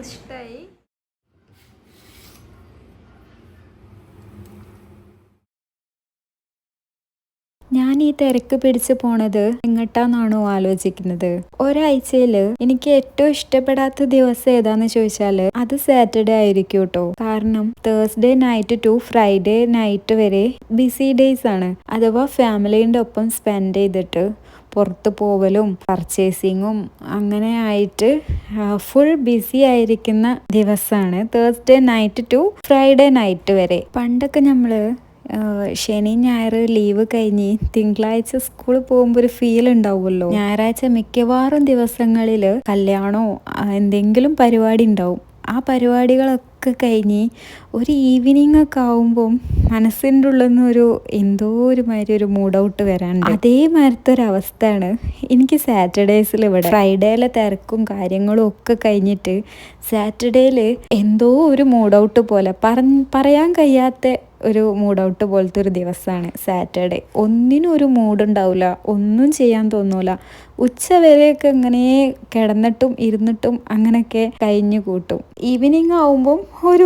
ഇഷ്ടമായി ഞാൻ ഈ തിരക്ക് പിടിച്ച് പോണത് എങ്ങട്ടാന്നാണോ ആലോചിക്കുന്നത്. ഒരാഴ്ചയിൽ എനിക്ക് ഏറ്റവും ഇഷ്ടപ്പെടാത്ത ദിവസം ഏതാന്ന് ചോദിച്ചാൽ അത് സാറ്റർഡേ ആയിരിക്കും കേട്ടോ കാരണം Thursday night to Friday night വരെ ബിസി ഡേയ്സ് ആണ്. അഥവാ ഫാമിലീന്റെ ഒപ്പം സ്പെൻഡ് ചെയ്തിട്ട് പുറത്ത് പോവലും പർച്ചേസിങ്ങും അങ്ങനെ ആയിട്ട് ഫുൾ ബിസി ആയിരിക്കുന്ന ദിവസമാണ് Thursday night to Friday night വരെ. പണ്ടൊക്കെ നമ്മൾ ശനി ഞായർ ലീവ് കഴിഞ്ഞ് തിങ്കളാഴ്ച സ്കൂളിൽ പോകുമ്പോൾ ഒരു ഫീൽ ഉണ്ടാവുമല്ലോ. ഞായറാഴ്ച മിക്കവാറും ദിവസങ്ങളിൽ കല്യാണോ എന്തെങ്കിലും പരിപാടി ഉണ്ടാവും. ആ പരിപാടികളൊക്കെ കഴിഞ്ഞ് ഒരു ഈവനിങ് ഒക്കെ ആവുമ്പം മനസ്സിന്റെ ഉള്ളിൽ നിന്ന് ഒരു എന്തോ ഒരു മാതിരി ഒരു മൂഡ് ഔട്ട് വരാണ്ട് അതേമാതിരത്തെ ഒരു അവസ്ഥയാണ് എനിക്ക് സാറ്റർഡേസിൽ ഇവിടെ. ഫ്രൈഡേയിലെ തിരക്കും കാര്യങ്ങളും ഒക്കെ കഴിഞ്ഞിട്ട് സാറ്റർഡേയിൽ എന്തോ ഒരു മൂഡ് ഔട്ട് പോലെ പറഞ്ഞ് പറയാൻ കഴിയാത്ത ഒരു മൂഡ് ഔട്ട് പോലത്തെ ഒരു ദിവസമാണ് സാറ്റർഡേ ഒന്നിനും ഒരു മൂഡ് ഉണ്ടാവില്ല ഒന്നും ചെയ്യാൻ തോന്നൂല. ഉച്ച വരെയൊക്കെ ഇങ്ങനെ കിടന്നിട്ടും ഇരുന്നിട്ടും അങ്ങനെയൊക്കെ കഴിഞ്ഞു കൂട്ടും. ഈവനിങ് ആവുമ്പം ഒരു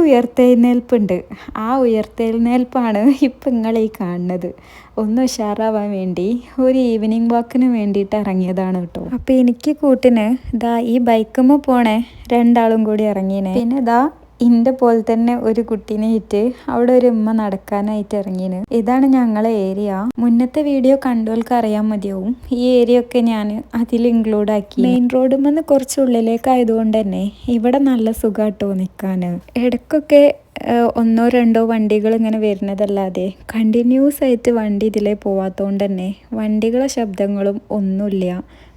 ഉയർത്തെഴുന്നേൽപ്പുണ്ട് ആ ഉയർത്തെഴുന്നേൽപ്പാണ് ഇപ്പം നിങ്ങളീ കാണുന്നത്. ഒന്ന് ഉഷാറാവാൻ വേണ്ടി ഒരു ഈവനിങ് വാക്കിന് വേണ്ടിയിട്ട് ഇറങ്ങിയതാണ് കേട്ടോ അപ്പം എനിക്ക് കൂട്ടിന് ഇതാ ഈ ബൈക്കുമ്മ പോണേ രണ്ടാളും കൂടി ഇറങ്ങീനെ. പിന്നെ ഇതാ ഇന്റെ പോലെ തന്നെ ഒരു കുട്ടീനെ ഇറ്റ് അവിടെ ഒരു ഉമ്മ നടക്കാനായിട്ട് ഇറങ്ങിയത് ഇതാണ് ഞങ്ങളെ ഏരിയ മുന്നത്തെ വീഡിയോ കണ്ടവർക്ക് അറിയാൻ മതിയാവും. ഈ ഏരിയ ഒക്കെ ഞാൻ അതിൽ ഇൻക്ലൂഡ് ആക്കി. മെയിൻ റോഡുമെന്ന് കുറച്ച് ഉള്ളിലേക്ക് ആയതുകൊണ്ട് തന്നെ ഇവിടെ നല്ല സുഖമായിട്ടോ നിൽക്കാൻ ഇടയ്ക്കൊക്കെ ഏഹ്, ഒന്നോ രണ്ടോ വണ്ടികൾ ഇങ്ങനെ വരുന്നതല്ലാതെ കണ്ടിന്യൂസ് ആയിട്ട് വണ്ടി ഇതിലേ പോവാത്തതുകൊണ്ട് തന്നെ വണ്ടികളെ ശബ്ദങ്ങളും ഒന്നുമില്ല.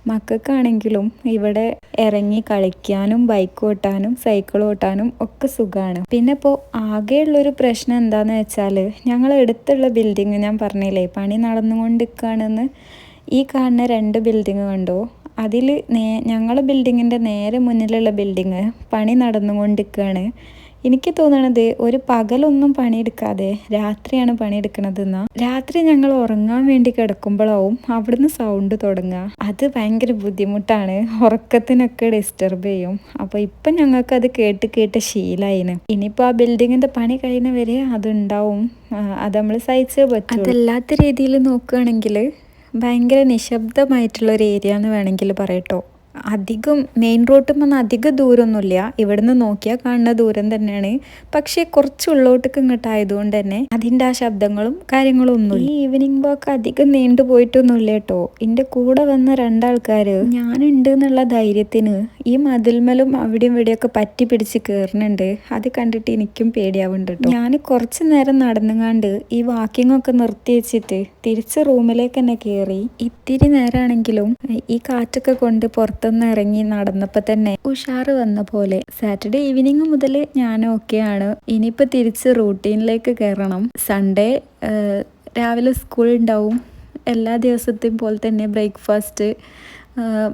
മക്കൾക്കാണെങ്കിലും ഇവിടെ ഇറങ്ങി കളിക്കാനും ബൈക്ക് ഓട്ടാനും സൈക്കിൾ ഓട്ടാനും ഒക്കെ സുഖമാണ് പിന്നെ ഇപ്പോൾ ആകെയുള്ളൊരു പ്രശ്നം എന്താണെന്ന് വെച്ചാൽ ഞങ്ങൾ അടുത്തുള്ള ബിൽഡിങ് ഞാൻ പറഞ്ഞില്ലേ പണി നടന്നുകൊണ്ടിരിക്കുകയാണെന്ന്. ഈ കാണുന്ന രണ്ട് ബിൽഡിങ് കണ്ടോ? അതിൽ നേ ഞങ്ങളെ ബിൽഡിങ്ങിന്റെ നേരെ മുന്നിലുള്ള ബിൽഡിങ് പണി നടന്നുകൊണ്ടിരിക്കുകയാണ്. എനിക്ക് തോന്നണത് ഒരു പകലൊന്നും പണിയെടുക്കാതെ രാത്രിയാണ് പണിയെടുക്കണതെന്നാ. രാത്രി ഞങ്ങൾ ഉറങ്ങാൻ വേണ്ടി കിടക്കുമ്പോഴാവും അവിടുന്ന് സൗണ്ട് തുടങ്ങുക അത് ഭയങ്കര ബുദ്ധിമുട്ടാണ്. ഉറക്കത്തിനൊക്കെ ഡിസ്റ്റർബ് ചെയ്യും. അപ്പോൾ ഇപ്പം ഞങ്ങൾക്ക് അത് കേട്ട് കേട്ട് ശീലായിന്. ഇനിയിപ്പോൾ ആ ബിൽഡിങ്ങിന്റെ പണി കഴിയുന്നവരെ അതുണ്ടാവും. അത് നമ്മൾ സഹിച്ചേ പറ്റും. അതല്ലാത്ത രീതിയിൽ നോക്കുകയാണെങ്കിൽ ഭയങ്കര നിശബ്ദമായിട്ടുള്ള ഒരു ഏരിയ എന്ന് വേണമെങ്കിൽ പറയട്ടോ. അധികം മെയിൻ റോട്ടിൽ നിന്ന് അധികം ദൂരമൊന്നുമില്ല ഇവിടുന്ന് നോക്കിയാൽ കാണുന്ന ദൂരം തന്നെയാണ്. പക്ഷേ കുറച്ച് ഉള്ളോട്ടേക്ക് ഇങ്ങോട്ടായതുകൊണ്ട് തന്നെ അതിന്റെ ആ ശബ്ദങ്ങളും കാര്യങ്ങളും ഒന്നും ഈ ഈവനിങ് വാക്ക് അധികം നീണ്ടു പോയിട്ടൊന്നുമില്ല കേട്ടോ. എന്റെ കൂടെ വന്ന രണ്ടാൾക്കാർ ഞാനുണ്ട് എന്നുള്ള ധൈര്യത്തിന് ഈ മതിൽമലും അവിടെയും ഇവിടെയൊക്കെ പറ്റി പിടിച്ച് കയറുന്നുണ്ട് അത് കണ്ടിട്ട് എനിക്കും പേടിയാവുന്നുണ്ട് കേട്ടോ. ഞാൻ കുറച്ച് നേരം നടന്നുങ്ങാണ്ട് ഈ വാക്കിങ്ങൊക്കെ നിർത്തി വെച്ചിട്ട് തിരിച്ച് റൂമിലേക്ക് തന്നെ കയറി ഇത്തിരി നേരമാണെങ്കിലും ഈ കാറ്റൊക്കെ കൊണ്ട് പുറത്തുനിന്ന് ഇറങ്ങി നടന്നപ്പോൾ തന്നെ ഉഷാറ് വന്ന പോലെ. സാറ്റർഡേ ഈവനിങ് മുതൽ ഞാൻ ഓക്കെയാണ് ഇനിയിപ്പോൾ തിരിച്ച് റൂട്ടീനിലേക്ക് കയറണം സൺഡേ രാവിലെ സ്കൂൾ ഉണ്ടാവും എല്ലാ ദിവസത്തെയും പോലെ തന്നെ ബ്രേക്ക്ഫാസ്റ്റ്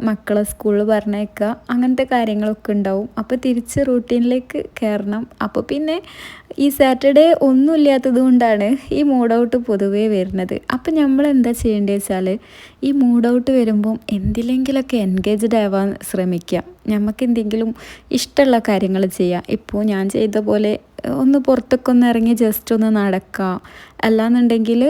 മക്കളെ സ്കൂളിൽ പറഞ്ഞേക്കുക അങ്ങനത്തെ കാര്യങ്ങളൊക്കെ ഉണ്ടാവും അപ്പോൾ തിരിച്ച് റൂട്ടീനിലേക്ക് കയറണം അപ്പോൾ പിന്നെ ഈ സാറ്റർഡേ ഒന്നും ഇല്ലാത്തത് കൊണ്ടാണ് ഈ മൂഡ് ഔട്ട് പൊതുവേ വരുന്നത്. അപ്പം നമ്മൾ എന്താ ചെയ്യേണ്ടത് വെച്ചാൽ ഈ മൂഡ് ഔട്ട് വരുമ്പം എന്തിലെങ്കിലൊക്കെ എൻഗേജ്ഡ് ആവാൻ ശ്രമിക്കുക നമുക്ക് എന്തെങ്കിലും ഇഷ്ടമുള്ള കാര്യങ്ങൾ ചെയ്യാം. ഇപ്പോൾ ഞാൻ ചെയ്ത പോലെ ഒന്ന് പുറത്തൊക്കെ ഒന്ന് ഇറങ്ങി ജസ്റ്റ് ഒന്ന് നടക്കുക അല്ലാന്നുണ്ടെങ്കിൽ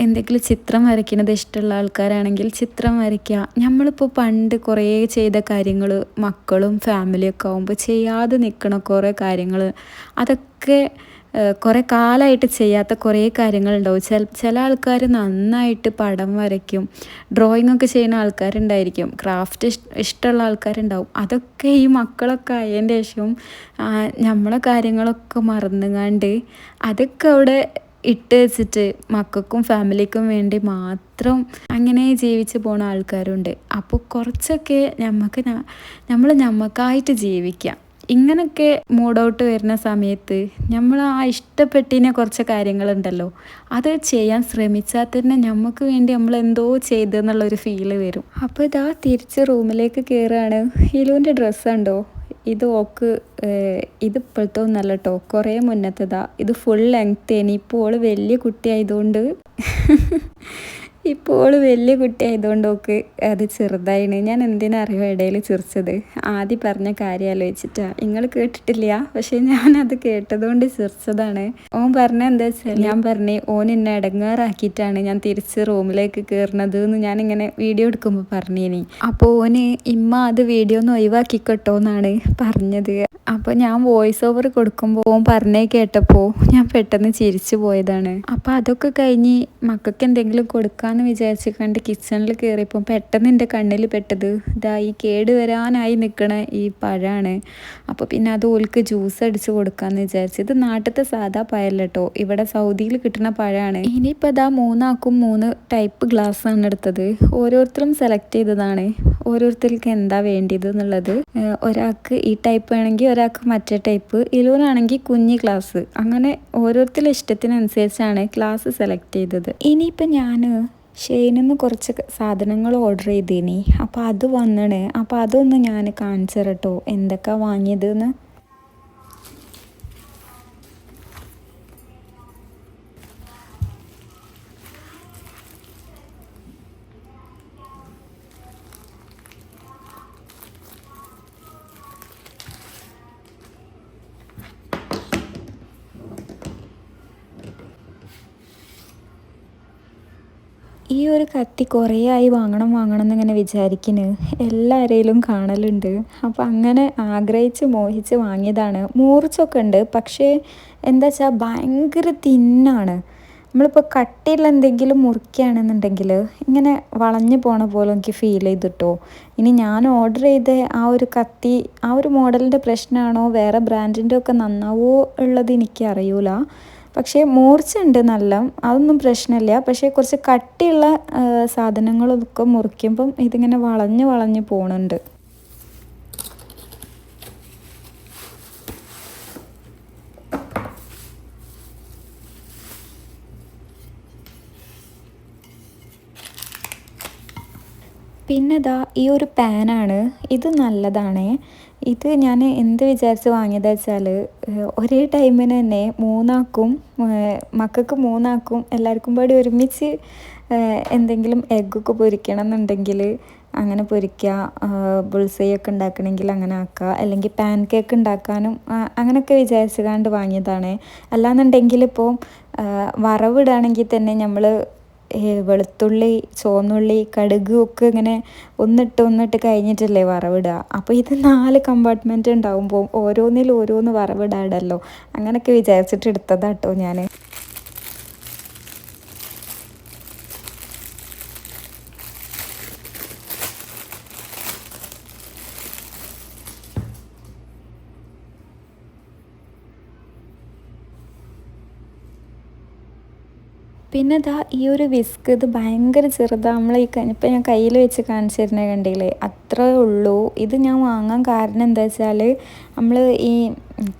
എന്തെങ്കിലും ചിത്രം വരയ്ക്കുന്നത് ഇഷ്ടമുള്ള ആൾക്കാരാണെങ്കിൽ ചിത്രം വരയ്ക്കുക നമ്മളിപ്പോൾ പണ്ട് കുറേ ചെയ്ത കാര്യങ്ങൾ മക്കളും ഫാമിലിയൊക്കെ ആകുമ്പോൾ ചെയ്യാതെ നിൽക്കണ കുറേ കാര്യങ്ങൾ അതൊക്കെ ഏഹ്, കുറേ കാലമായിട്ട് ചെയ്യാത്ത കുറേ കാര്യങ്ങളുണ്ടാവും. ചില ചില ആൾക്കാർ നന്നായിട്ട് പടം വരയ്ക്കും ഡ്രോയിങ് ഒക്കെ ചെയ്യുന്ന ആൾക്കാരുണ്ടായിരിക്കും. ക്രാഫ്റ്റ് ഇഷ്ടമുള്ള ആൾക്കാരുണ്ടാവും. അതൊക്കെ ഈ മക്കളൊക്കെ ആയതിന്റെ ശേഷം നമ്മളെ കാര്യങ്ങളൊക്കെ മറന്നുകാണ്ട് അതൊക്കെ അവിടെ ഇട്ട് വെച്ചിട്ട് മക്കൾക്കും ഫാമിലിക്കും വേണ്ടി മാത്രം അങ്ങനെ ജീവിച്ച് പോണ ആൾക്കാരുണ്ട്. അപ്പോൾ കുറച്ചൊക്കെ നമുക്ക് നമ്മൾ നമുക്കായിട്ട് ജീവിക്കാം ഇങ്ങനൊക്കെ മൂഡ് ഔട്ട് വരുന്ന സമയത്ത് നമ്മൾ ആ ഇഷ്ടപ്പെട്ടിനെ കുറച്ച് കാര്യങ്ങളുണ്ടല്ലോ അത് ചെയ്യാൻ ശ്രമിച്ചാൽ തന്നെ നമുക്ക് വേണ്ടി നമ്മൾ എന്തോ ചെയ്തെന്നുള്ളൊരു ഫീൽ വരും. അപ്പോൾ ഇതാ തിരിച്ച് റൂമിലേക്ക് കയറുകയാണ് ഇലുവിന്റെ ഡ്രസ്സുണ്ടോ ഇത് ഓക്ക് ഇത് ഇപ്പോഴത്തെ ഒന്നല്ല കേട്ടോ കുറേ മുന്നത്തതാ. ഇത് ഫുൾ ലെങ്ത് ഇനി ഇപ്പോൾ വലിയ കുട്ടിയായതുകൊണ്ട് ഇപ്പോൾ വലിയ കുട്ടിയായതുകൊണ്ട് ഓക്ക് അത് ചെറുതായിന് ഞാൻ എന്തിനാ അറിയോ ഇടയിൽ ചിരിച്ചത് ആദ്യം പറഞ്ഞ കാര്യം ആലോചിച്ചിട്ടാ. നിങ്ങൾ കേട്ടിട്ടില്ല പക്ഷെ ഞാൻ അത് കേട്ടതുകൊണ്ട് ചിരിച്ചതാണ് ഓൻ പറഞ്ഞ എന്താ വെച്ചാൽ ഞാൻ പറഞ്ഞേ ഓൻ എന്നെ ഇടങ്ങാറാക്കിയിട്ടാണ് ഞാൻ തിരിച്ച് റൂമിലേക്ക് കയറുന്നത് എന്ന് ഇങ്ങനെ വീഡിയോ എടുക്കുമ്പോൾ പറഞ്ഞേനി. അപ്പോൾ ഓന് ഇമ്മ അത് വീഡിയോ ഒന്ന് ഒഴിവാക്കിക്കോട്ടോ എന്നാണ് പറഞ്ഞത്. അപ്പോൾ ഞാൻ വോയിസ് ഓവർ കൊടുക്കുമ്പോൾ ഓൻ പറഞ്ഞേ കേട്ടപ്പോൾ ഞാൻ പെട്ടെന്ന് ചിരിച്ചു പോയതാണ്. അപ്പോൾ അതൊക്കെ കഴിഞ്ഞ് മക്കൾക്ക് എന്തെങ്കിലും കൊടുക്കാമെന്ന് വിചാരിച്ച് കണ്ട് കിച്ചണിൽ കയറിയപ്പോൾ പെട്ടെന്ന് എന്റെ കണ്ണിൽ പെട്ടത് ഇതാ ഈ കേട് വരാനായി നിൽക്കണ ഈ പഴമാണ് അപ്പോൾ പിന്നെ അത് ഓൽക്ക് ജ്യൂസ് അടിച്ച് കൊടുക്കാമെന്ന് വിചാരിച്ചു. ഇത് നാട്ടിലത്തെ സാധാ പഴല്ല കേട്ടോ ഇവിടെ സൗദിയിൽ കിട്ടുന്ന പഴമാണ് ഇനിയിപ്പോൾ ഇതാ മൂന്നാക്കും മൂന്ന് ടൈപ്പ് ഗ്ലാസ് ആണ് എടുത്തത്. ഓരോരുത്തരും സെലക്ട് ചെയ്തതാണ്. ഓരോരുത്തർക്ക് എന്താ വേണ്ടിയത് എന്നുള്ളത്. ഒരാൾക്ക് ഈ ടൈപ്പ് വേണമെങ്കിൽ ഒരാൾക്ക് മറ്റേ ടൈപ്പ് ഇലൂനാണെങ്കിൽ കുഞ്ഞി ഗ്ലാസ് അങ്ങനെ ഓരോരുത്തരുടെ ഇഷ്ടത്തിനനുസരിച്ചാണ് ക്ലാസ് സെലക്ട് ചെയ്തത്. ഇനിയിപ്പോൾ ഞാൻ ഷെയ്നിൽ നിന്ന് കുറച്ച് സാധനങ്ങൾ ഓർഡർ ചെയ്തീനി. അപ്പോൾ അത് വന്നണേ. അപ്പോൾ അതൊന്ന് ഞാൻ കാണിച്ചു തരട്ടോ എന്തൊക്കെ വാങ്ങിയതെന്ന്? ഈ ഒരു കത്തി കുറേ ആയി വാങ്ങണം വാങ്ങണം എന്നിങ്ങനെ വിചാരിക്കുന്നു എല്ലാവരെയും കാണലുണ്ട്. അപ്പോൾ അങ്ങനെ ആഗ്രഹിച്ച് മോഹിച്ച് വാങ്ങിയതാണ്. മൂർച്ചൊക്കെ ഉണ്ട്. പക്ഷേ എന്താ വെച്ചാൽ ഭയങ്കര തിന്നാണ്. നമ്മളിപ്പോൾ കട്ടിയുള്ള എന്തെങ്കിലും മുറിക്കുകയാണെന്നുണ്ടെങ്കിൽ ഇങ്ങനെ വളഞ്ഞു പോണ പോലെ എനിക്ക് ഫീൽ ചെയ്തിട്ടോ. ഇനി ഞാൻ ഓർഡർ ചെയ്ത ആ ഒരു കത്തി ആ ഒരു മോഡലിന്റെ പ്രശ്നമാണോ വേറെ ബ്രാൻഡിന്റെ ഒക്കെ നന്നാവോ ഉള്ളത് എനിക്ക് അറിയൂല പക്ഷേ മൂർച്ച ഉണ്ട് നല്ല. അതൊന്നും പ്രശ്നമില്ല. പക്ഷേ കുറച്ച് കട്ടിയുള്ള സാധനങ്ങളൊക്കെ മുറിക്കുമ്പം ഇതിങ്ങനെ വളഞ്ഞ് വളഞ്ഞ് പോണുണ്ട്. പിന്നെ ദാ ഈ ഒരു പാനാണ്. ഇത് നല്ലതാണ്. ഇത് ഞാൻ എന്ത് വിചാരിച്ച് വാങ്ങിയത് വെച്ചാൽ ഒരേ ടൈമിന് തന്നെ മൂന്നാക്കും മക്കൾക്ക് മൂന്നാക്കും എല്ലാവർക്കും പാടി ഒരുമിച്ച് എന്തെങ്കിലും എഗ്ഗൊക്കെ പൊരിക്കണം എന്നുണ്ടെങ്കിൽ അങ്ങനെ പൊരിക്കുക ബുൾസൈ ഒക്കെ ഉണ്ടാക്കണമെങ്കിൽ അങ്ങനെ ആക്കുക അല്ലെങ്കിൽ പാൻ കേക്ക് ഉണ്ടാക്കാനും അങ്ങനെയൊക്കെ വിചാരിച്ചുകൊണ്ട് വാങ്ങിയതാണ്. അല്ലാന്നുണ്ടെങ്കിൽ ഇപ്പോൾ വറവിടുകയാണെങ്കിൽ തന്നെ നമ്മൾ വെളുത്തുള്ളി ചുവന്നുള്ളി കടുക് ഒക്കെ ഇങ്ങനെ ഒന്നിട്ട് ഒന്നിട്ട് കഴിഞ്ഞിട്ടല്ലേ വറവിടുക. അപ്പോൾ ഇത് നാല് കമ്പാർട്ട്മെന്റ് ഉണ്ടാകുമ്പോൾ ഓരോന്നിൽ ഓരോന്ന് വറവിടാടല്ലോ അങ്ങനെയൊക്കെ വിചാരിച്ചിട്ട് എടുത്തതാട്ടോ ഞാൻ പിന്നെ ദാ ഈ ഒരു വിസ്ക് ഇത് ഭയങ്കര ചെറുതാണ് നമ്മൾ ഈ ഇപ്പം ഞാൻ കയ്യിൽ വെച്ച് കാണിച്ചിരുന്നേ കണ്ടില്ലേ? അത്രേ ഉള്ളൂ. ഇത് ഞാൻ വാങ്ങാൻ കാരണം എന്താ വെച്ചാൽ നമ്മൾ ഈ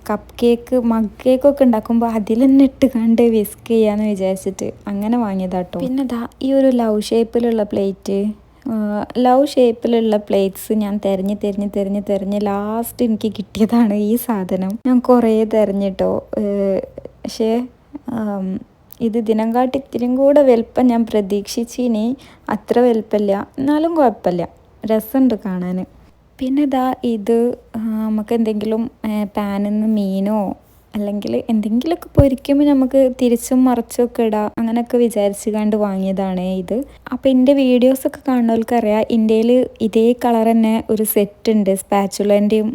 കപ്പ് കേക്ക് മഗ് കേക്കൊക്കെ ഉണ്ടാക്കുമ്പോൾ അതിൽ തന്നെ ഇട്ട് കണ്ട് വിസ്ക് ചെയ്യാന്ന് വിചാരിച്ചിട്ട് അങ്ങനെ വാങ്ങിയതാട്ടോ. പിന്നെ ദാ ഈ ഒരു ലവ് ഷേപ്പിലുള്ള പ്ലേറ്റ് ലവ് ഷേപ്പിലുള്ള പ്ലേറ്റ്സ് ഞാൻ തിരഞ്ഞ് തിരഞ്ഞ് തിരഞ്ഞ് തിരഞ്ഞ് ലാസ്റ്റ് എനിക്ക് കിട്ടിയതാണ് ഈ സാധനം. ഞാൻ കുറേ തിരഞ്ഞിട്ടോ പക്ഷേ ഇത് ദിനം കാട്ടി ഇത്തിരിയും കൂടെ വലുപ്പം ഞാൻ പ്രതീക്ഷിച്ചിനി. അത്ര വലുപ്പമില്ല എന്നാലും കുഴപ്പമില്ല രസമുണ്ട് കാണാൻ പിന്നെ ഇതാ ഇത് നമുക്ക് എന്തെങ്കിലും പാനിൽ നിന്ന് മീനോ അല്ലെങ്കിൽ എന്തെങ്കിലുമൊക്കെ പൊരിക്കുമ്പോൾ നമുക്ക് തിരിച്ചും മറിച്ചും ഒക്കെ ഇടാം. അങ്ങനെയൊക്കെ വിചാരിച്ച് കണ്ട് വാങ്ങിയതാണ് ഇത്. അപ്പോൾ എന്റെ വീഡിയോസൊക്കെ കാണുന്നവർക്ക് അറിയാം ഇന്ത്യയിൽ ഇതേ കളർ തന്നെ ഒരു സെറ്റ് ഉണ്ട് സ്പാച്ചുലന്റെയും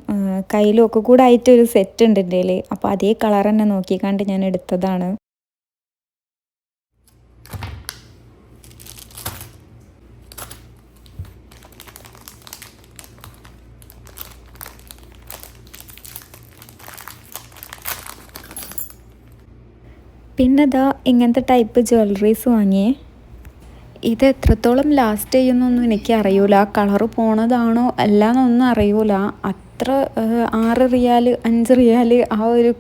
കയ്യിലും ഒക്കെ കൂടെ ആയിട്ട് ഒരു സെറ്റ് ഉണ്ട് ഇന്ത്യയിൽ അപ്പോൾ അതേ കളർ തന്നെ നോക്കിക്കണ്ട് ഞാൻ എടുത്തതാണ്. പിന്നെ ദാ ഇങ്ങനത്തെ ടൈപ്പ് ജ്വല്ലറീസ് വാങ്ങിയേ. ഇത് എത്രത്തോളം ലാസ്റ്റ് ചെയ്യുന്നൊന്നും എനിക്ക് അറിയൂല കളറ് പോണതാണോ അല്ലാന്നൊന്നും അറിയൂല. അത്ര ആറ് റിയാൽ അഞ്ച് റിയാൽ ആ ഒരു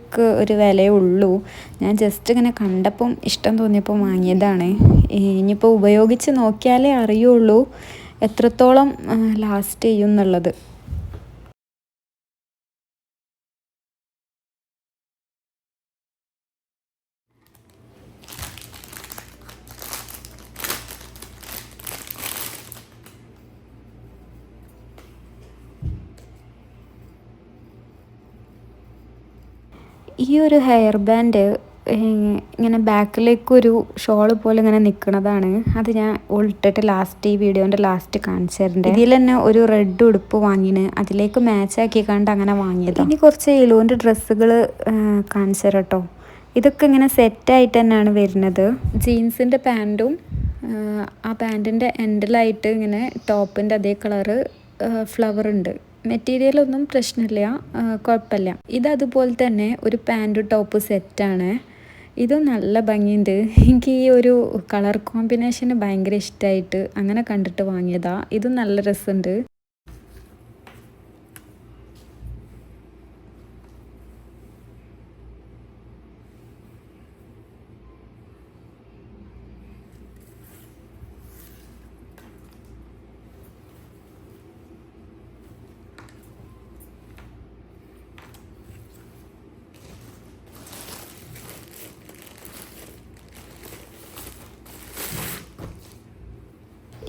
ഒരു വിലയേ ഉള്ളൂ. ഞാൻ ജസ്റ്റ് ഇങ്ങനെ കണ്ടപ്പം ഇഷ്ടം തോന്നിയപ്പോൾ വാങ്ങിയതാണ്. ഇനിയിപ്പോൾ ഉപയോഗിച്ച് നോക്കിയാലേ അറിയുള്ളൂ എത്രത്തോളം ലാസ്റ്റ് ചെയ്യും എന്നുള്ളത് ഒരു ഹെയർ ബാൻഡ് ഇങ്ങനെ ബാക്കിലേക്ക് ഒരു ഷോൾ പോലെ ഇങ്ങനെ നിൽക്കുന്നതാണ് അത് ഞാൻ ഉൾട്ടിട്ട് ലാസ്റ്റ് ഈ വീഡിയോന്റെ ലാസ്റ്റ് കാണിച്ചു തരുന്നുണ്ട് ഇതിൽ തന്നെ ഒരു റെഡ് ഉടുപ്പ് വാങ്ങിന് അതിലേക്ക് മാച്ച് ആക്കി കണ്ട് അങ്ങനെ വാങ്ങിയത്. ഇനി കുറച്ച് ഇലുവിന്റെ ഡ്രസ്സുകൾ കാണിച്ചു തരാം കേട്ടോ ഇതൊക്കെ ഇങ്ങനെ സെറ്റായിട്ട് തന്നെയാണ് വരുന്നത്. ജീൻസിന്റെ പാന്റും ആ പാന്റിന്റെ എൻഡിലായിട്ട് ഇങ്ങനെ ടോപ്പിന്റെ അതേ കളറ് ഫ്ലവർ ഉണ്ട്. മെറ്റീരിയൽ ഒന്നും പ്രശ്നമില്ല കുഴപ്പമില്ല. ഇത് അതുപോലെ തന്നെ ഒരു പാന്റ് ടോപ്പ് സെറ്റാണ്. ഇതും നല്ല ഭംഗിയുണ്ട്. എനിക്ക് ഈ ഒരു കളർ കോമ്പിനേഷന് ഭയങ്കര ഇഷ്ടമായിട്ട് അങ്ങനെ കണ്ടിട്ട് വാങ്ങിയതാണ് ഇതും നല്ല രസമുണ്ട്.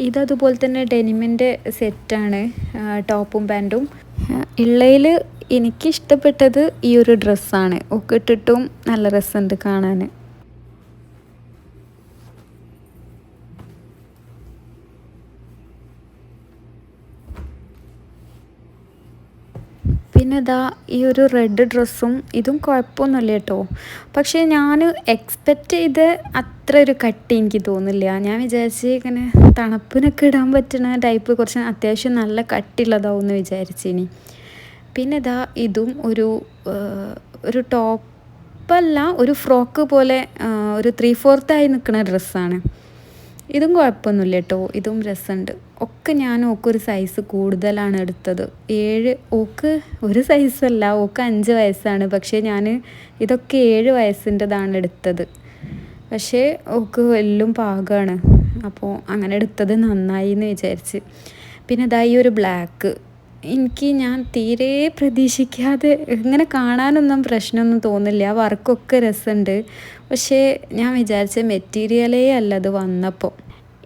ഇതതുപോലെ തന്നെ ഡെനിമിന്റെ സെറ്റാണ് ടോപ്പും പാന്റും. ഇള്ളയിൽ എനിക്കിഷ്ടപ്പെട്ടത് ഈ ഒരു ഡ്രസ്സാണ്. ഒക്കെ ഇട്ടിട്ടും നല്ല രസമുണ്ട് കാണാൻ പിന്നെ ഇതാ ഈ ഒരു റെഡ് ഡ്രസ്സും ഇതും കുഴപ്പമൊന്നുമില്ല കേട്ടോ. പക്ഷേ ഞാൻ എക്സ്പെക്റ്റ് ചെയ്ത് അത്ര ഒരു കട്ടി എനിക്ക് തോന്നില്ല ഞാൻ വിചാരിച്ച് ഇങ്ങനെ തണുപ്പിനൊക്കെ ഇടാൻ പറ്റുന്ന ടൈപ്പ് കുറച്ച് അത്യാവശ്യം നല്ല കട്ടിയുള്ളതാവും എന്ന് വിചാരിച്ചിനി. പിന്നെ ഇതാ ഇതും ഒരു ഒരു ടോപ്പല്ല ഒരു ഫ്രോക്ക് പോലെ ഒരു ത്രീ ഫോർത്തായി നിൽക്കുന്ന ഡ്രസ്സാണ് ഇതും കുഴപ്പമൊന്നുമില്ല കേട്ടോ. ഇതും രസമുണ്ട്. ഒക്കെ ഞാൻ ഓക്കൊരു സൈസ് കൂടുതലാണ് എടുത്തത്. ഏഴ് ഓക്ക് ഒരു സൈസല്ല ഓക്ക് അഞ്ച് വയസ്സാണ്. പക്ഷേ ഞാൻ ഇതൊക്കെ ഏഴ് വയസ്സിന്റെതാണ് എടുത്തത്. പക്ഷേ ഓക്ക് എല്ലാം പാകമാണ് അപ്പോൾ അങ്ങനെ എടുത്തത് നന്നായി എന്ന് വിചാരിച്ച്. പിന്നെ ഇതായി ഒരു ബ്ലാക്ക് എനിക്ക് ഞാൻ തീരെ പ്രതീക്ഷിക്കാതെ ഇങ്ങനെ കാണാനൊന്നും പ്രശ്നമൊന്നും തോന്നില്ല. വർക്കൊക്കെ രസമുണ്ട്. പക്ഷേ ഞാൻ വിചാരിച്ച മെറ്റീരിയലേ അല്ല അത് വന്നപ്പോൾ.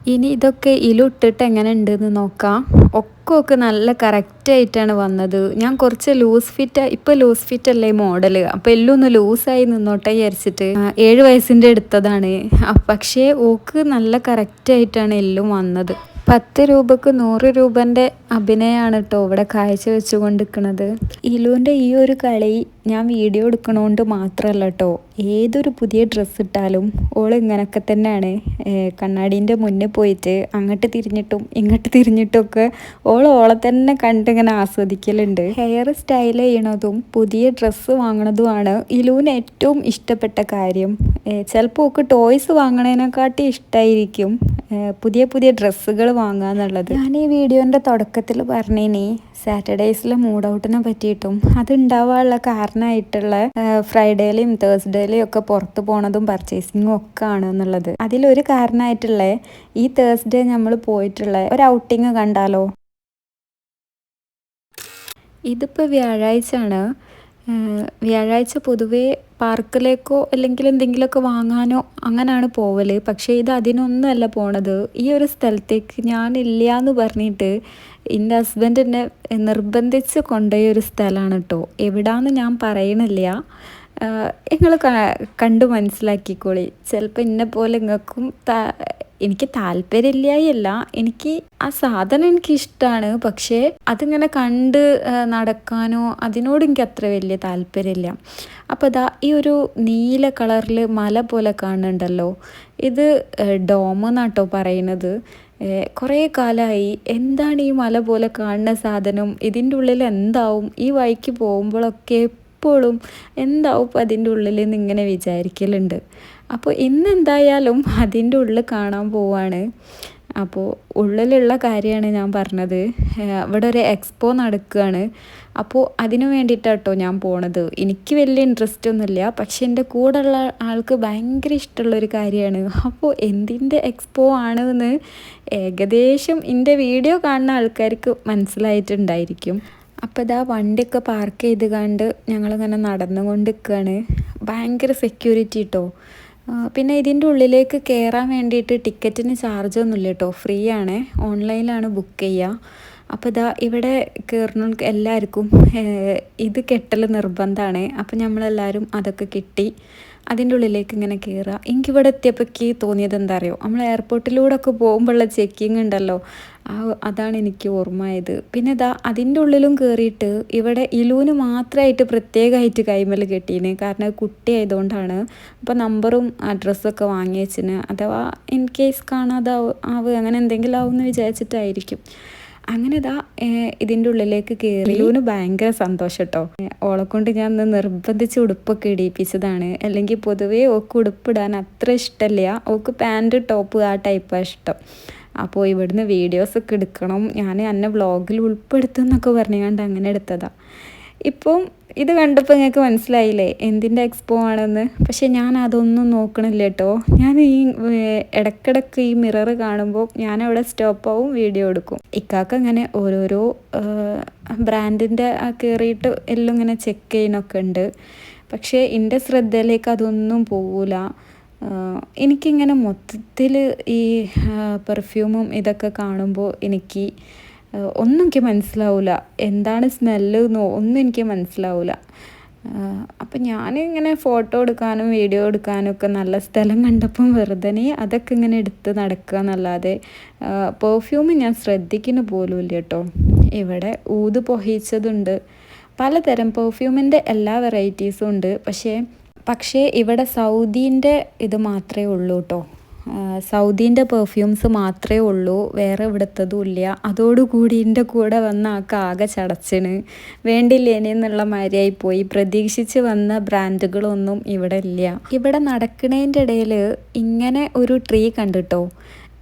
ഇനി ഇതൊക്കെ ഇലിട്ടിട്ട് എങ്ങനെ ഉണ്ടെന്ന് നോക്കാം. ഒക്കെ ഒക്കെ നല്ല കറക്റ്റായിട്ടാണ് വന്നത്. ഞാൻ കുറച്ച് ലൂസ് ഫിറ്റ് ഇപ്പോൾ ലൂസ് ഫിറ്റ് അല്ലേ മോഡൽ അപ്പോൾ എല്ലാം ഒന്ന് ലൂസായി നിന്നോട്ടെ വിചാരിച്ചിട്ട് ഏഴ് വയസ്സിന്റെ എടുത്തതാണ് പക്ഷേ ഓക്ക് നല്ല കറക്റ്റായിട്ടാണ് എല്ലാം വന്നത്. പത്ത് രൂപക്ക് നൂറ് രൂപന്റെ അഭിനയമാണ് കേട്ടോ ഇവിടെ കാഴ്ച വെച്ചുകൊണ്ടിരിക്കുന്നത്. ഇലുവിന്റെ ഈ ഒരു കളി ഞാൻ വീഡിയോ എടുക്കണോണ്ട് മാത്രമല്ല കേട്ടോ ഏതൊരു പുതിയ ഡ്രസ്സ് ഇട്ടാലും ഓൾ ഇങ്ങനൊക്കെ തന്നെയാണ്. കണ്ണാടീന്റെ മുന്നേ പോയിട്ട് അങ്ങോട്ട് തിരിഞ്ഞിട്ടും ഇങ്ങോട്ട് തിരിഞ്ഞിട്ടൊക്കെ ഓൾ ഓളെ തന്നെ കണ്ടിങ്ങനെ ആസ്വദിക്കലുണ്ട്. ഹെയർ സ്റ്റൈൽ ചെയ്യണതും പുതിയ ഡ്രസ്സ് വാങ്ങണതുമാണ് ഇലൂന് ഏറ്റവും ഇഷ്ടപ്പെട്ട കാര്യം. ചിലപ്പോൾ ഒക്കെ ടോയ്സ് വാങ്ങണതിനെക്കാട്ടി ഇഷ്ടമായിരിക്കും പുതിയ പുതിയ ഡ്രസ്സുകൾ വാങ്ങുക എന്നുള്ളത് ഞാൻ ഈ വീഡിയോന്റെ തുടക്കത്തിൽ പറഞ്ഞിനി സാറ്റർഡേയ്സിലെ മൂഡ് ഔട്ടിനെ പറ്റിയിട്ടും അതുണ്ടാവാനുള്ള കാരണമായിട്ടുള്ള ഫ്രൈഡേയിലെയും തേഴ്സ്ഡേയിലെയും ഒക്കെ പുറത്ത് പോണതും പർച്ചേസിങ്ങും ഒക്കെ ആണ് എന്നുള്ളത്. അതിലൊരു കാരണമായിട്ടുള്ള ഈ തേഴ്സ്ഡേ നമ്മൾ പോയിട്ടുള്ള ഒരു ഔട്ടിങ് കണ്ടാലോ? ഇതിപ്പോൾ വ്യാഴാഴ്ച ആണ് വ്യാഴാഴ്ച പൊതുവേ പാർക്കിലേക്കോ അല്ലെങ്കിൽ എന്തെങ്കിലുമൊക്കെ വാങ്ങാനോ അങ്ങനെയാണ് പോവൽ പക്ഷേ ഇത് അതിനൊന്നുമല്ല പോണത്. ഈ ഒരു സ്ഥലത്തേക്ക് ഞാനില്ല എന്ന് പറഞ്ഞിട്ട് എന്റെ ഹസ്ബൻഡ് എന്നെ നിർബന്ധിച്ച് കൊണ്ടുപോയ ഒരു സ്ഥലമാണ് കേട്ടോ എവിടാന്ന് ഞാൻ പറയണില്ല. നിങ്ങൾ കണ്ടു മനസ്സിലാക്കിക്കോളി. ചിലപ്പോൾ ഇന്നെപ്പോലെ പോലെ നിങ്ങൾക്കും എനിക്ക് താല്പര്യമില്ലായല്ല എനിക്ക് ആ സാധനം എനിക്ക് ഇഷ്ടമാണ് പക്ഷേ അതിങ്ങനെ കണ്ട് നടക്കാനോ അതിനോട് എനിക്ക് അത്ര വലിയ താല്പര്യമില്ല. അപ്പോൾ അതാ ഈ ഒരു നീല കളറിൽ മല പോലെ കാണുന്നുണ്ടല്ലോ. ഇത് ഡോമ എന്നാട്ടോ പറയുന്നത്. കുറേ കാലമായി എന്താണ് ഈ മല പോലെ കാണുന്ന സാധനം? ഇതിന്റെ ഉള്ളിൽ എന്താവും? ഈ വഴിക്ക് പോകുമ്പോഴൊക്കെ എപ്പോഴും എന്താവും? അതിന്റെ ഉള്ളിൽ നിന്ന് ഇങ്ങനെ വിചാരിക്കലുണ്ട്. അപ്പോൾ ഇന്ന് എന്തായാലും അതിന്റെ ഉള്ളിൽ കാണാൻ പോവാണ്. അപ്പോൾ ഉള്ളിലുള്ള കാര്യമാണ് ഞാൻ പറഞ്ഞത്. ഇവിടെ ഒരു എക്സ്പോ നടക്കുകയാണ്. അപ്പോൾ അതിനു വേണ്ടിയിട്ടാട്ടോ ഞാൻ പോണത്. എനിക്ക് വലിയ ഇൻട്രസ്റ്റ് ഒന്നുമില്ല. പക്ഷെ എന്റെ കൂടെയുള്ള ആൾക്ക് ഭയങ്കര ഇഷ്ടമുള്ളൊരു കാര്യമാണ്. അപ്പോൾ എന്തിന്റെ എക്സ്പോ ആണെന്ന് ഏകദേശം എന്റെ വീഡിയോ കാണുന്ന ആൾക്കാർക്ക് മനസ്സിലായിട്ടുണ്ടായിരിക്കും. അപ്പോൾ ഇതാ വണ്ടിയൊക്കെ പാർക്ക് ചെയ്ത് കണ്ട് ഞങ്ങളിങ്ങനെ നടന്നുകൊണ്ട് നിൽക്കുകയാണ് ഭയങ്കര സെക്യൂരിറ്റി കേട്ടോ പിന്നെ ഇതിന്റെ ഉള്ളിലേക്ക് കയറാൻ വേണ്ടിയിട്ട് ടിക്കറ്റിന് ചാർജ് ഒന്നുമില്ല കേട്ടോ. ഫ്രീ ആണ്. ഓൺലൈനിലാണ് ബുക്ക് ചെയ്യുക അപ്പോൾ ഇതാ ഇവിടെ കയറുന്നവർക്ക് എല്ലാവർക്കും ഇത് കെട്ടൽ നിർബന്ധമാണ് അപ്പോൾ നമ്മളെല്ലാവരും അതൊക്കെ കിട്ടി. അതിന്റെ ഉള്ളിലേക്ക് ഇങ്ങനെ കയറുക എനിക്കിവിടെ എത്തിയപ്പോഴേക്ക് തോന്നിയത് എന്താ അറിയോ നമ്മൾ എയർപോർട്ടിലൂടെ ഒക്കെ പോകുമ്പോഴുള്ള ചെക്കിങ് ഉണ്ടല്ലോ. ആ അതാണ് എനിക്ക് ഓർമ്മയത് പിന്നെ ഇതാ അതിന്റെ ഉള്ളിലും കയറിയിട്ട് ഇവിടെ ഇലൂന് മാത്രമായിട്ട് പ്രത്യേകമായിട്ട് കൈമൽ കെട്ടീന്. കാരണം കുട്ടി ആയതുകൊണ്ടാണ് അപ്പോൾ നമ്പറും അഡ്രസ്സൊക്കെ വാങ്ങി വെച്ചിന്. അഥവാ ഇൻ കേസ് കാണാതാവും ആവുക അങ്ങനെ എന്തെങ്കിലും ആവും എന്ന് വിചാരിച്ചിട്ടായിരിക്കും. അങ്ങനെ ഇതാ ഇതിന്റെ ഉള്ളിലേക്ക് കയറി ലൂന് ഭയങ്കര സന്തോഷം കേട്ടോ ഓളെ കൊണ്ട് ഞാൻ നിർബന്ധിച്ച് ഉടുപ്പൊക്കെ ഇടിയിപ്പിച്ചതാണ്. അല്ലെങ്കിൽ പൊതുവേ ഓക്ക് ഉടുപ്പിടാൻ അത്ര ഇഷ്ടമില്ല ഓക്ക് പാന്റ് ടോപ്പ് ആ ടൈപ്പാണ് ഇഷ്ടം. അപ്പോൾ ഇവിടുന്ന് വീഡിയോസൊക്കെ എടുക്കണം. ഞാൻ എന്നെ വ്ളോഗിൽ ഉൾപ്പെടുത്തുന്നൊക്കെ പറഞ്ഞുകൊണ്ട് അങ്ങനെ എടുത്തതാണ് ഇപ്പം ഇത് കണ്ടപ്പോൾ നിങ്ങൾക്ക് മനസ്സിലായില്ലേ? എന്തിന്റെ എക്സ്പോ ആണെന്ന്? പക്ഷെ ഞാൻ അതൊന്നും നോക്കണില്ല കേട്ടോ ഞാൻ ഈ ഇടക്കിടക്ക് ഈ മിറർ കാണുമ്പോൾ ഞാൻ അവിടെ സ്റ്റോപ്പ് ആവും വീഡിയോ എടുക്കും. ഇക്കാക്ക് അങ്ങനെ ഓരോരോ ബ്രാൻഡിന്റെ കയറിയിട്ട് എല്ലാം ഇങ്ങനെ ചെക്ക് ചെയ്യുന്നൊക്കെ ഉണ്ട്. പക്ഷേ എന്റെ ശ്രദ്ധയിലേക്ക് അതൊന്നും പോവില്ല ആഹ് എനിക്കിങ്ങനെ മൊത്തത്തിൽ ഈ പെർഫ്യൂമും ഇതൊക്കെ കാണുമ്പോൾ എനിക്ക് ഒന്നും എനിക്ക് മനസ്സിലാവില്ല എന്താണ് സ്മെല്ല് എന്നോ ഒന്നും എനിക്ക് മനസ്സിലാവില്ല അപ്പം ഞാനിങ്ങനെ ഫോട്ടോ എടുക്കാനും വീഡിയോ എടുക്കാനും ഒക്കെ നല്ല സ്ഥലം കണ്ടപ്പം വെറുതെ അതൊക്കെ ഇങ്ങനെ എടുത്ത് നടക്കുക എന്നല്ലാതെ പെർഫ്യൂം ഞാൻ ശ്രദ്ധിക്കുന്നു പോലുമില്ല കേട്ടോ. ഇവിടെ ഊത് പൊഹിച്ചതുണ്ട്. പലതരം പെർഫ്യൂമിന്റെ എല്ലാ വെറൈറ്റീസും ഉണ്ട്. പക്ഷേ പക്ഷേ ഇവിടെ സൗദീന്റെ ഇത് മാത്രമേ ഉള്ളൂ കേട്ടോ. സൗദീന്റെ പെർഫ്യൂംസ് മാത്രമേ ഉള്ളൂ വേറെ ഇവിടുത്തതും ഇല്ല. അതോടുകൂടി എന്റെ കൂടെ വന്ന ആൾക്ക് ആകെ ചടച്ചിന് വേണ്ടില്ലേനെ എന്നുള്ള മാതിരിയായി പോയി. പ്രതീക്ഷിച്ച് വന്ന ബ്രാൻഡുകളൊന്നും ഇവിടെ ഇല്ല. ഇവിടെ നടക്കണേന്റെ ഇടയിൽ ഇങ്ങനെ ഒരു ട്രീ കണ്ടിട്ടോ?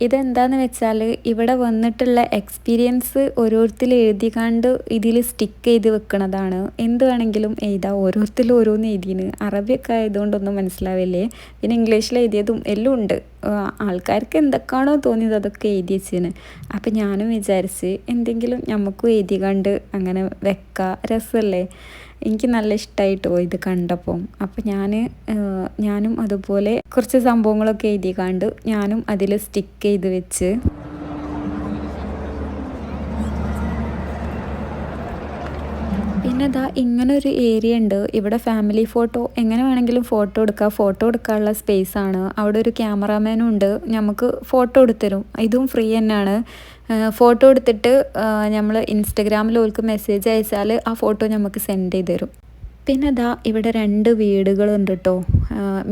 ഇതെന്താന്ന് വെച്ചാൽ ഇവിടെ വന്നിട്ടുള്ള എക്സ്പീരിയൻസ് ഓരോരുത്തർ എഴുതി കണ്ട് ഇതിൽ സ്റ്റിക്ക് ചെയ്ത് വെക്കണതാണ്. എന്ത് വേണമെങ്കിലും എഴുതാം. ഓരോരുത്തരും ഓരോന്ന് എഴുതിന്. അറബിയൊക്കെ ആയതുകൊണ്ടൊന്നും മനസ്സിലാവില്ലേ? പിന്നെ ഇംഗ്ലീഷിൽ എഴുതിയതും എല്ലാം ഉണ്ട്. ആൾക്കാർക്ക് എന്തൊക്കെയാണോ തോന്നിയത് അതൊക്കെ എഴുതി വെച്ചിന്. അപ്പം ഞാനും വിചാരിച്ച് എന്തെങ്കിലും നമുക്കും എഴുതി കണ്ട് അങ്ങനെ വെക്കാം. രസമല്ലേ എനിക്ക് നല്ല ഇഷ്ടമായിട്ടോ ഇത് കണ്ടപ്പം. അപ്പം ഞാൻ ഞാനും അതുപോലെ കുറച്ച് സംഭവങ്ങളൊക്കെ എഴുതി കണ്ട് ഞാനും അതിൽ സ്റ്റിക്ക് ചെയ്ത് വെച്ച്. പിന്നെ ദാ ഇങ്ങനെ ഒരു ഏരിയ ഉണ്ട്. ഇവിടെ ഫാമിലി ഫോട്ടോ എങ്ങനെ വേണമെങ്കിലും ഫോട്ടോ എടുക്കാം. ഫോട്ടോ എടുക്കാനുള്ള സ്പേസ് ആണ്. അവിടെ ഒരു ക്യാമറാമാനും ഉണ്ട്. നമുക്ക് ഫോട്ടോ എടുത്തരും. ഇതും ഫ്രീ തന്നെയാണ്. ഫോട്ടോ എടുത്തിട്ട് നമ്മൾ ഇൻസ്റ്റഗ്രാമിൽ ഓൾക്ക് മെസ്സേജ് അയച്ചാൽ ആ ഫോട്ടോ നമുക്ക് സെൻഡ് ചെയ്ത് തരും. പിന്നെ ദാ ഇവിടെ രണ്ട് വീടുകളുണ്ട് കേട്ടോ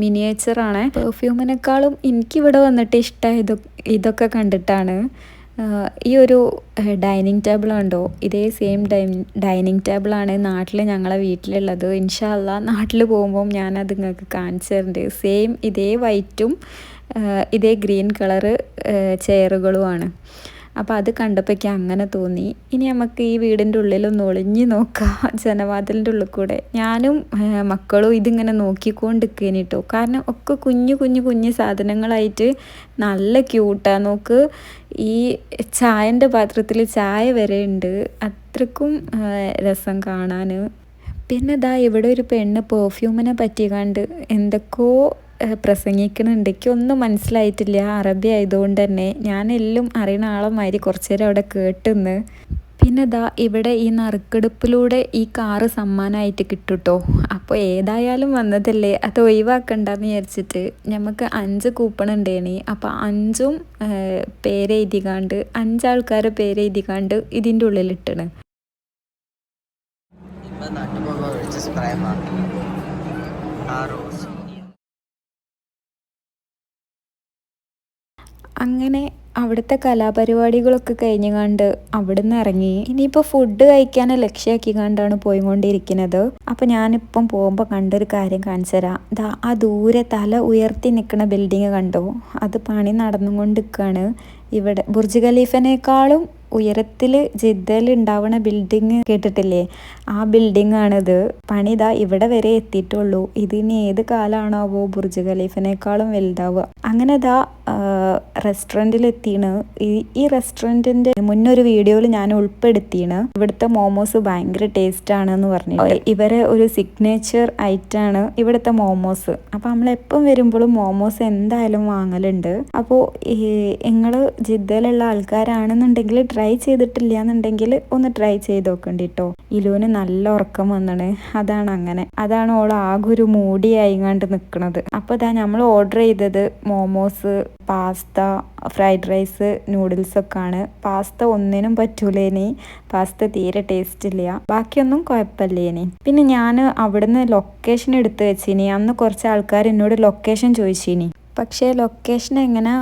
മിനിയേച്ചറാണ് പെർഫ്യൂമിനേക്കാളും എനിക്കിവിടെ വന്നിട്ട് ഇഷ്ടമായത് ഇതൊക്കെ കണ്ടിട്ടാണ്. ഈ ഒരു ഡൈനിങ് ടേബിൾ ഉണ്ടോ ഇതേ സെയിം ഡൈ ഡൈനിങ് ടേബിളാണ് നാട്ടിൽ ഞങ്ങളെ വീട്ടിലുള്ളത്. ഇൻഷാല്ല നാട്ടിൽ പോകുമ്പോൾ ഞാനത് നിങ്ങൾക്ക് കാണിച്ചു തരുന്നുണ്ട് സെയിം ഇതേ വൈറ്റും ഇതേ ഗ്രീൻ കളറ് ചെയറുകളുമാണ് അപ്പോൾ അത് കണ്ടപ്പോഴേക്കും അങ്ങനെ തോന്നി. ഇനി നമുക്ക് ഈ വീടിന്റെ ഉള്ളിലൊന്ന് ഒളിഞ്ഞു നോക്കാം. ജനവാതിലിന്റെ ഉള്ളിൽ കൂടെ. ഞാനും മക്കളും ഇതിങ്ങനെ നോക്കിക്കൊണ്ടിരിക്കേനി കേട്ടോ കാരണം ഒക്കെ കുഞ്ഞു കുഞ്ഞു കുഞ്ഞു സാധനങ്ങളായിട്ട് നല്ല ക്യൂട്ടാണ് നോക്ക് ഈ ചായന്റെ പാത്രത്തിൽ ചായ വരെ ഉണ്ട് അത്രക്കും രസം കാണാൻ പിന്നെ ദാ ഇവിടെ ഒരു പെണ്ണ് പെർഫ്യൂമിനെ പറ്റി കണ്ട് എന്തൊക്കെയോ ഏഹ്, ഒന്നും മനസ്സിലായിട്ടില്ല. അറബി ആയതുകൊണ്ട് തന്നെ ഞാൻ എല്ലാം അറിയണ ആളെ കുറച്ചു നേരം അവിടെ കേട്ടുന്ന്. പിന്നെ ദാ ഇവിടെ ഈ നറുക്കെടുപ്പിലൂടെ ഈ കാറ് സമ്മാനമായിട്ട് കിട്ടുട്ടോ. അപ്പോൾ ഏതായാലും വന്നതല്ലേ? അത് ഒഴിവാക്കണ്ടെന്ന് വിചാരിച്ചിട്ട് നമുക്ക് അഞ്ച് കൂപ്പൺ ഉണ്ടേനി. അപ്പോൾ അഞ്ചും പേരെഴുതിക്കാണ്ട് അഞ്ചാൾക്കാരെ പേരെഴുതിക്കാണ്ട് ഇതിന്റെ ഉള്ളിലിട്ടണ്. ഇപ്പം അങ്ങനെ അവിടുത്തെ കലാപരിപാടികളൊക്കെ കഴിഞ്ഞ് കണ്ട് അവിടുന്ന് ഇറങ്ങി. ഇനിയിപ്പോൾ ഫുഡ് കഴിക്കാൻ ലക്ഷ്യമാക്കി കണ്ടാണ് പോയിക്കൊണ്ടിരിക്കുന്നത്. അപ്പം ഞാനിപ്പം പോകുമ്പോൾ കണ്ടൊരു കാര്യം കാണിച്ചു തരാം ദാ ആ ദൂരെ തല ഉയർത്തി നിൽക്കുന്ന ബിൽഡിങ് കണ്ടോ. അത് പണി നടന്നുകൊണ്ടിരിക്കുകയാണ് ഇവിടെ ബുർജ് ഖലീഫിനേക്കാളും ഉയരത്തിൽ ജിദ്ദയിൽ ഉണ്ടാവുന്ന ബിൽഡിങ് കേട്ടിട്ടില്ലേ? ആ ബിൽഡിംഗ് ആണിത്. പണി ഇതാ ഇവിടെ വരെ എത്തിയിട്ടുള്ളൂ. ഇതിനി ഏത് കാലാണാവോ ബുർജ് ഖലീഫിനേക്കാളും വലുതാവുക. അങ്ങനെ ഇതാ റെസ്റ്റോറന്റിൽ എത്തിയാണ് ഈ ഈ റെസ്റ്റോറന്റിന്റെ മുന്നൊരു വീഡിയോയിൽ ഞാൻ ഉൾപ്പെടുത്തിയാണ് ഇവിടുത്തെ മോമോസ് ഭയങ്കര ടേസ്റ്റ് ആണെന്ന് പറഞ്ഞു ഇവരെ ഒരു സിഗ്നേച്ചർ ഐറ്റാണ് ഇവിടുത്തെ മോമോസ് അപ്പോൾ നമ്മൾ എപ്പം വരുമ്പോഴും മോമോസ് എന്തായാലും വാങ്ങലുണ്ട്. അപ്പോൾ നിങ്ങൾ ജിദ്ദയിലുള്ള ആൾക്കാരാണെന്നുണ്ടെങ്കിൽ ട്രൈ ചെയ്തിട്ടില്ല എന്നുണ്ടെങ്കിൽ ഒന്ന് ട്രൈ ചെയ്ത് നോക്കണ്ട കേട്ടോ ഇലുവിന് നല്ല ഉറക്കം വന്നാണ്. അതാണ് അങ്ങനെ. അതാണ് ഓൾ ആകെ ഒരു മൂടിയായിങ്ങാണ്ട് നിൽക്കുന്നത് അപ്പോൾ ഇതാ നമ്മൾ ഓർഡർ ചെയ്തത് momos pasta fried rice noodles ഒക്കെ ആണ് പാസ്ത ഒന്നിനും പറ്റൂലേനി. പാസ്ത തീരെ ടേസ്റ്റ് ഇല്ല. ബാക്കിയൊന്നും കുഴപ്പമില്ലേനി പിന്നെ ഞാൻ അവിടുന്ന് ലൊക്കേഷൻ എടുത്ത് വെച്ചിനി. അന്ന് കുറച്ച് ആൾക്കാർ എന്നോട് ലൊക്കേഷൻ ചോദിച്ചിനി. പക്ഷേ ലൊക്കേഷൻ എങ്ങനെ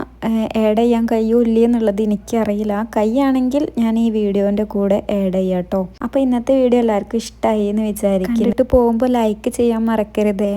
ആഡ് ചെയ്യാൻ കഴിയൂ ഇല്ലേ എന്നുള്ളത് എനിക്കറിയില്ല. കൈയാണെങ്കിൽ ഞാൻ ഈ വീഡിയോന്റെ കൂടെ ആഡ് ചെയ്യാം കേട്ടോ അപ്പോൾ ഇന്നത്തെ വീഡിയോ എല്ലാവർക്കും ഇഷ്ടമായി എന്ന് വിചാരിക്കും എന്നിട്ട് പോകുമ്പോൾ ലൈക്ക് ചെയ്യാൻ മറക്കരുതേ.